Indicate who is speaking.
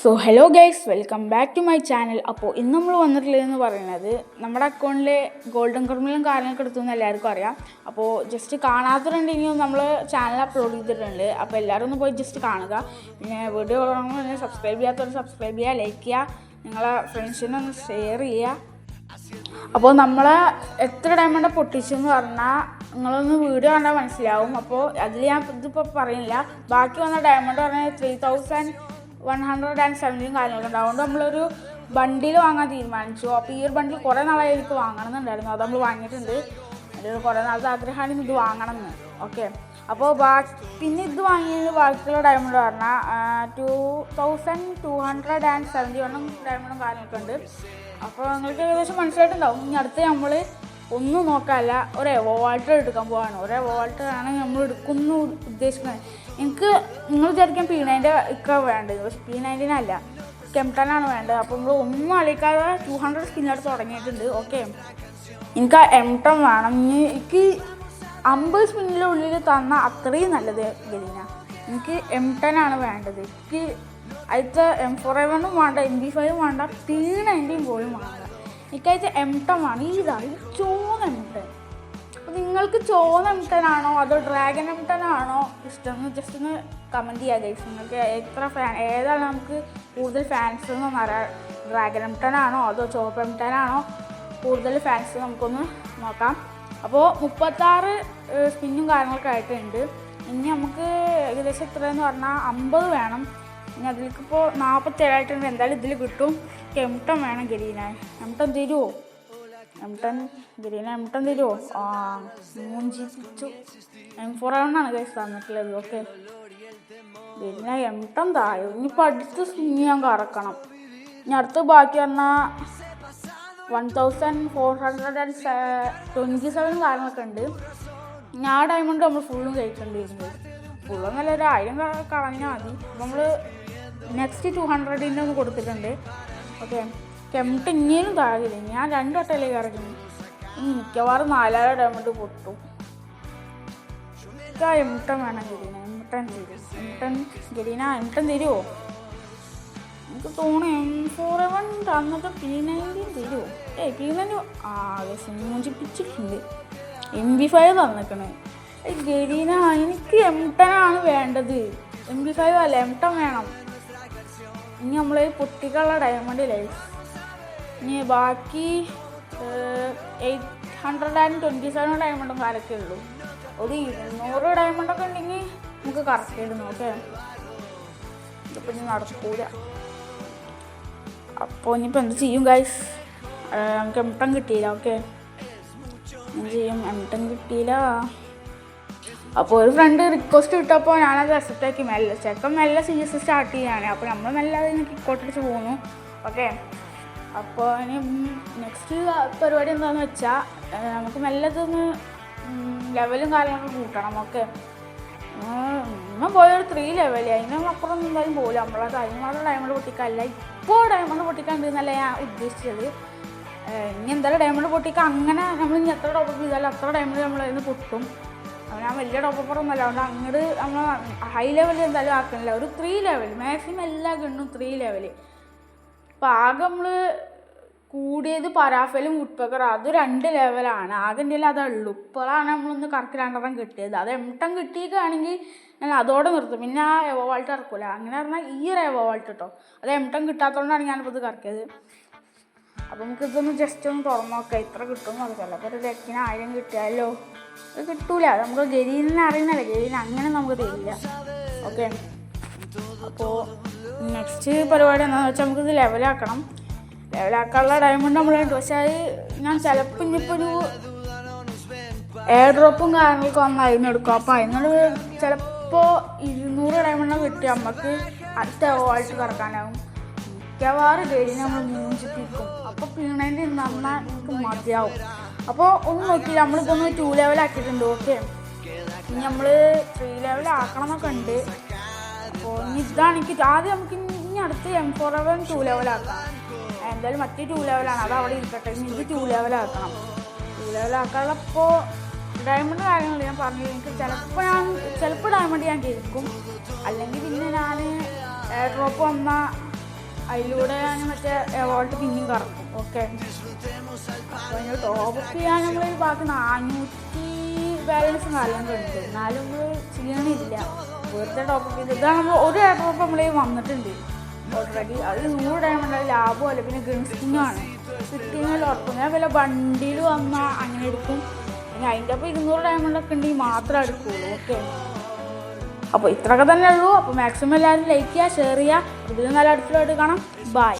Speaker 1: So hello guys welcome back to my channel അപ്പോൾ ഇന്ന് നമ്മൾ വന്നിട്ടുള്ളതെന്ന് പറയുന്നത് നമ്മുടെ അക്കൗണ്ടിലെ ഗോൾഡൻ ക്രിമിലും കാര്യങ്ങളൊക്കെ എടുത്തുനിന്ന് എല്ലാവർക്കും അറിയാം. അപ്പോൾ ജസ്റ്റ് കാണാത്തവരുണ്ടെങ്കിൽ നമ്മൾ ചാനൽ അപ്ലോഡ് ചെയ്തിട്ടുണ്ട്. അപ്പോൾ എല്ലാവരും ഒന്ന് പോയി ജസ്റ്റ് കാണുക. പിന്നെ വീഡിയോ കാണുമ്പോൾ സബ്സ്ക്രൈബ് ചെയ്യാത്തവർ സബ്സ്ക്രൈബ് ചെയ്യുക ലൈക്ക് ചെയ്യുക നിങ്ങളെ ഫ്രണ്ട്സിനൊന്ന് ഷെയർ ചെയ്യുക. അപ്പോൾ നമ്മൾ എത്ര ഡയമണ്ട് പൊട്ടിച്ചെന്ന് പറഞ്ഞാൽ നിങ്ങളൊന്ന് വീഡിയോ കണ്ടാൽ മനസ്സിലാവും. അപ്പോൾ അതിൽ ഞാൻ ഇതിപ്പോൾ പറയുന്നില്ല. ബാക്കി വന്ന ഡയമണ്ട് പറഞ്ഞാൽ three thousand one hundred and seventeen കാര്യങ്ങളുണ്ട് അതുകൊണ്ട് നമ്മളൊരു ബണ്ടിൽ വാങ്ങാൻ തീരുമാനിച്ചു. അപ്പോൾ ഈ ഒരു ബണ്ടിൽ കുറേ നാളായി എനിക്ക് വാങ്ങണം എന്നുണ്ടായിരുന്നു അത് നമ്മൾ വാങ്ങിയിട്ടുണ്ട്. അതിൽ കുറേ നാളത്തെ ആഗ്രഹമാണ് ഇത് വാങ്ങണം എന്ന് ഓക്കെ. അപ്പോൾ ബാക്കി പിന്നെ ഇത് വാങ്ങിയത് ബാക്കിയുള്ള ഡയമണ്ട് പറഞ്ഞാൽ two thousand two hundred and seventy വണ്ണും ഡയമണ്ടും കാര്യങ്ങളൊക്കെ ഉണ്ട്. അപ്പോൾ നിങ്ങൾക്ക് ഏകദേശം മനസ്സിലായിട്ടുണ്ടാവും. ഇനി അടുത്ത് നമ്മൾ ഒന്നും നോക്കാല്ല. ഒരു വോൾട്ടർ എടുക്കാൻ പോവാണ്. ഒരു ആണ് നമ്മൾ എടുക്കുന്നു ഉദ്ദേശിക്കുന്നത്. എനിക്ക് നിങ്ങൾ വിചാരിക്കാൻ പി ഒക്കെ വേണ്ടത്. പക്ഷെ പി നയന്റീനല്ല കെംടനാണ് വേണ്ടത്. അപ്പോൾ നമ്മൾ ഒന്നും അളിക്കാതെ ടു ഹൺഡ്രഡ് സ്കിന്നെടുത്ത് തുടങ്ങിയിട്ടുണ്ട്. ഓക്കെ എനിക്ക് ആ എം ടെൻ വേണം. ഇനി എനിക്ക് അമ്പത് സ്പിന്നിന്റെ ഉള്ളിൽ തന്ന അത്രയും നല്ലത് ഗലീന. എനിക്ക് എം ടെൻ ആണ് വേണ്ടത്. എനിക്ക് അതിലത്തെ എം ഫോർ എവനും വേണ്ട എം ബി ഫൈവും വേണ്ട പി നയന്റീൻ പോലും വേണ്ട. എനിക്കതിലത്തെ എം ടെൻ വേണം ഇതാണ് ഈ ചോദ്യം എം ടെൻ നിങ്ങൾക്ക് ചോന്ന മുട്ടനാണോ അതോ ഡ്രാഗൺ മുട്ടനാണോ ഇഷ്ടം ജസ്റ്റ് ഒന്ന് കമന്റ് ചെയ്യുക ഗൈസ് നിങ്ങൾക്ക് എത്ര ഫാൻ ഏതാണ് നമുക്ക് കൂടുതൽ ഫാൻസ് എന്ന് അറിയാം ഡ്രാഗൺ മുട്ടനാണോ അതോ ചോപ്പ് മുട്ടനാണോ കൂടുതൽ ഫാൻസ് നമുക്കൊന്ന് നോക്കാം. അപ്പോൾ മുപ്പത്താറ് സ്പിന്നും കാര്യങ്ങളൊക്കെ ആയിട്ടുണ്ട്. ഇനി നമുക്ക് ഏകദേശം എത്രയെന്ന് പറഞ്ഞാൽ അമ്പത് വേണം. ഇനി അതിലേക്കിപ്പോൾ നാൽപ്പത്തേഴായിട്ടുണ്ട് എന്തായാലും ഇതിൽ കിട്ടും. എംട്ടൺ വേണം ഗരീനായി. എംട്ടൺ തരുമോ എംട്ടൺ ഗരീന എംടൺ തരുമോ ആ മൂഞ്ചി പിച്ചു എം ഫോർ ആണ് കേസ് തന്നിട്ടുള്ളത് ഓക്കെ ഗരീന എംടൺ താഴെ ഇനിയിപ്പോൾ അടുത്ത സ്പിന്ന് ഞാൻ കറക്കണം. ഇനി അടുത്ത് ബാക്കി പറഞ്ഞാൽ one thousand four hundred and twenty seven കാര്യങ്ങളൊക്കെ ഉണ്ട്. ഞാൻ ഡയമണ്ട് നമ്മൾ ഫുള്ളും കഴിക്കേണ്ടിയിരുന്നത് ഫുള്ളൊന്നല്ല ഒരു ആയിരം കളഞ്ഞാൽ മതി. നമ്മൾ നെക്സ്റ്റ് ടു ഹൺഡ്രഡിന്റെ ഒന്ന് കൊടുത്തിട്ടുണ്ട്. ഓക്കെ കെമിട്ട് ഇനിയും താഴെ ഞാൻ രണ്ടു വട്ടമല്ലേ കറങ്ങി. മിക്കവാറും നാലാറ് ഡയമണ്ട് പൊട്ടും. എനിക്ക് ആ എംട്ടൻ വേണം ഗരീന എംട്ടൻ തരും. എംട്ടൻ ഗരീന എംട്ടൻ തരുമോ എനിക്ക് തോന്നുന്നു എം ഫോർ എവൻ തന്നിട്ട് പി നയന്റീൻ തരുമോ ഏ പി നയന്റി ആ അതെ മോചിപ്പിച്ചിട്ടുണ്ട് എം ബി ഫൈവ് തന്നിക്കണേ ഗരീന എനിക്ക് എം ടെൻ ആണ് വേണ്ടത്. എം ബി ഫൈവ് അല്ല എം വേണം. ഇനി നമ്മൾ പൊട്ടിക്കുള്ള ഡയമണ്ട് ലൈഫ് ഇനി ബാക്കി eight hundred and twenty seven ഡയമണ്ടും കാലൊക്കെ ഉള്ളൂ. ഒരു ഇരുന്നൂറ് ഡയമണ്ടൊക്കെ ഉണ്ടെങ്കിൽ നമുക്ക് കറക്റ്റ് ഇടുന്നു ഓക്കെ ഇതിപ്പോൾ ഇനി നടക്കൂല. അപ്പോൾ ഇനിയിപ്പോൾ എന്ത് ചെയ്യും ഗൈസ് നമുക്ക് എംട്ടം കിട്ടിയില്ല ഓക്കെ എന്ത് ചെയ്യും? എംട്ടം കിട്ടിയില്ല. അപ്പോൾ ഒരു ഫ്രണ്ട് റിക്വസ്റ്റ് ഇട്ടപ്പോൾ ഞാനത് അക്സെപ്റ്റ് ആക്കി. മെല്ലെ ചെക്കൻ മെല്ലെ സി എസ് സ്റ്റാർട്ട് ചെയ്യാണ്. അപ്പോൾ നമ്മൾ മെല്ലെ അതിന് കിക്കോട്ടടിച്ച് പോകുന്നു ഓക്കെ അപ്പോൾ ഇനി നെക്സ്റ്റ് പരിപാടി എന്താണെന്ന് വെച്ചാൽ നമുക്ക് മെല്ലെ ഇതൊന്ന് ലെവലും കാര്യങ്ങളൊക്കെ കൂട്ടണം ഓക്കെ ഇന്ന് പോയൊരു ത്രീ ലെവൽ അതിനപ്പുറം എന്തായാലും പോലും നമ്മളെ ഡയമണ്ട് ഡയമണ്ട് പൊട്ടിക്കല്ല ഇപ്പോൾ ഡയമണ്ട് പൊട്ടിക്കാണ്ട് എന്നല്ല ഞാൻ ഉദ്ദേശിച്ചത്. ഇനി എന്തായാലും ഡയമണ്ട് പൊട്ടിക്കുക അങ്ങനെ നമ്മൾ ഇനി എത്ര ടോപ്പ് ചെയ്താലും അത്ര ഡയമണ്ട് നമ്മൾ അതിന് പൊട്ടും. ഞാൻ വലിയ ടോപ്പറൊന്നുമല്ല അതുകൊണ്ട് അങ്ങോട്ട് നമ്മൾ ഹൈ ലെവലിൽ എന്തായാലും ആക്കണില്ല. ഒരു ത്രീ ലെവൽ മാക്സിമം എല്ലാ ഗണ്ണും ത്രീ അപ്പോൾ ആകെ നമ്മൾ കൂടിയത് പരാഫലും വുഡ്പക്കർ അത് രണ്ട് ലെവലാണ്. ആകെ എന്റെ അതേ ഉള്ളൂ ഇപ്പോഴാണ് നമ്മളൊന്ന് കറക്റ്റ് കിട്ടിയത്. അത് എംട്ടം കിട്ടിയേക്കാണെങ്കിൽ ഞാൻ അതോടെ നിർത്തും. പിന്നെ ആ എവോ വാൾട്ട് ഇറക്കൂല അങ്ങനെ പറഞ്ഞാൽ ഈ ഒരു എവോ കേട്ടോ അത് എംട്ടം കിട്ടാത്തതുകൊണ്ടാണ് ഞാനിപ്പോൾ ഇത് കറക്കിയത്. അപ്പോൾ നമുക്ക് ഇതൊന്ന് ജസ്റ്റ് ഒന്ന് തുറന്നു നോക്കാം. ഇത്ര കിട്ടും അത് ചിലപ്പോൾ ഒരു ലക്കിന് ആയിരം കിട്ടിയാലോ? അത് കിട്ടൂല. നമുക്ക് ഗരീനെ അറിയുന്നല്ലേ. ഗരീന അങ്ങനെ നമുക്ക് തരില്ല. ഓക്കെ? അപ്പോൾ നെക്സ്റ്റ് പരിപാടി എന്താണെന്ന് വെച്ചാൽ നമുക്കിത് ലെവലാക്കണം ലെവലാക്കാനുള്ള ഡയമണ്ട് നമ്മളുണ്ട്. പക്ഷേ അത് ഞാൻ ചിലപ്പോൾ ഇനിയിപ്പോൾ ഒരു എയർ ഡ്രോപ്പും കാര്യങ്ങളൊക്കെ വന്ന് അതിന് എടുക്കും. അപ്പോൾ അതിനോട് ചിലപ്പോൾ ഇരുന്നൂറ് ഡയമണ്ട് കിട്ടി. നമുക്ക് അടുത്ത വാൾട്ട് കറക്കാനാവും മിക്കവാറും ഡെയിലി നമ്മൾ മൂഞ്ചിപ്പിക്കും അപ്പോൾ പീണേന്റെ നന്നാൽ നമുക്ക് മതിയാവും. അപ്പോൾ ഒന്ന് നമ്മളിപ്പോൾ ഒന്ന് ടു ലെവലാക്കിയിട്ടുണ്ട് ഓക്കെ ഇനി നമ്മൾ ത്രീ ലെവലാക്കണം എന്നൊക്കെ ഉണ്ട്. അപ്പോൾ ഇതാണ് എനിക്ക് ആദ്യം നമുക്ക് ഇനി അടുത്ത് എം ഫോർ ലെവൽ ടു ലെവലാക്കാം എന്തായാലും മറ്റേ ടു ലെവലാണ് അത് അവിടെ ഇരിക്കട്ടെ. ഇനി ഇത് ടു ലെവലാക്കണം ടു ലെവലാക്കാനുള്ളപ്പോൾ ഡയമണ്ട് കാര്യങ്ങൾ ഞാൻ പറഞ്ഞു എനിക്ക് ചിലപ്പോൾ ഞാൻ ചിലപ്പോൾ ഡയമണ്ട് ഞാൻ കേൾക്കും അല്ലെങ്കിൽ പിന്നെ ഞാൻ ഡ്രോപ്പ് വന്ന അതിലൂടെ ഞാൻ മറ്റേ എവോൾട്ട് പിന്നെയും കറക്കും. ഓക്കെ അപ്പോൾ ഞാൻ ടോപ്പ് ചെയ്യാൻ നമ്മൾ ബാക്കി നാനൂറ്റി ബാലൻസ് ഉണ്ട്. എന്നാലും നമ്മൾ ചെയ്യണില്ല വെറുതെ ടോപ്പ് ചെയ്ത്. ഇതാണ് നമ്മൾ ഒരു ടോപ്പ് നമ്മൾ വന്നിട്ടുണ്ട്. ഓൾറെഡി അത് നൂറ് ഡയമണ്ട് അല്ല പിന്നെ ഗൺസ്കിങ്ങും ആണ്. കിട്ടിയെങ്കിൽ ഉറപ്പും. ഞാൻ വല്ല വണ്ടിയിൽ വന്നാൽ അങ്ങനെ എടുക്കും. പിന്നെ അതിന്റെ ഒപ്പം ഇരുന്നൂറ് ഡയമണ്ടൊക്കെ ഉണ്ടെങ്കിൽ മാത്രമേ എടുക്കുള്ളൂ. ഓക്കെ അപ്പോൾ ഇത്രയൊക്കെ തന്നെ ഉള്ളൂ. അപ്പോൾ മാക്സിമം എല്ലാവരും ലൈക്ക് ചെയ്യുക ഷെയർ ചെയ്യുക. ഇതിൽ നല്ല അടുത്തുള്ളതായിട്ട് കാണാം. ബൈ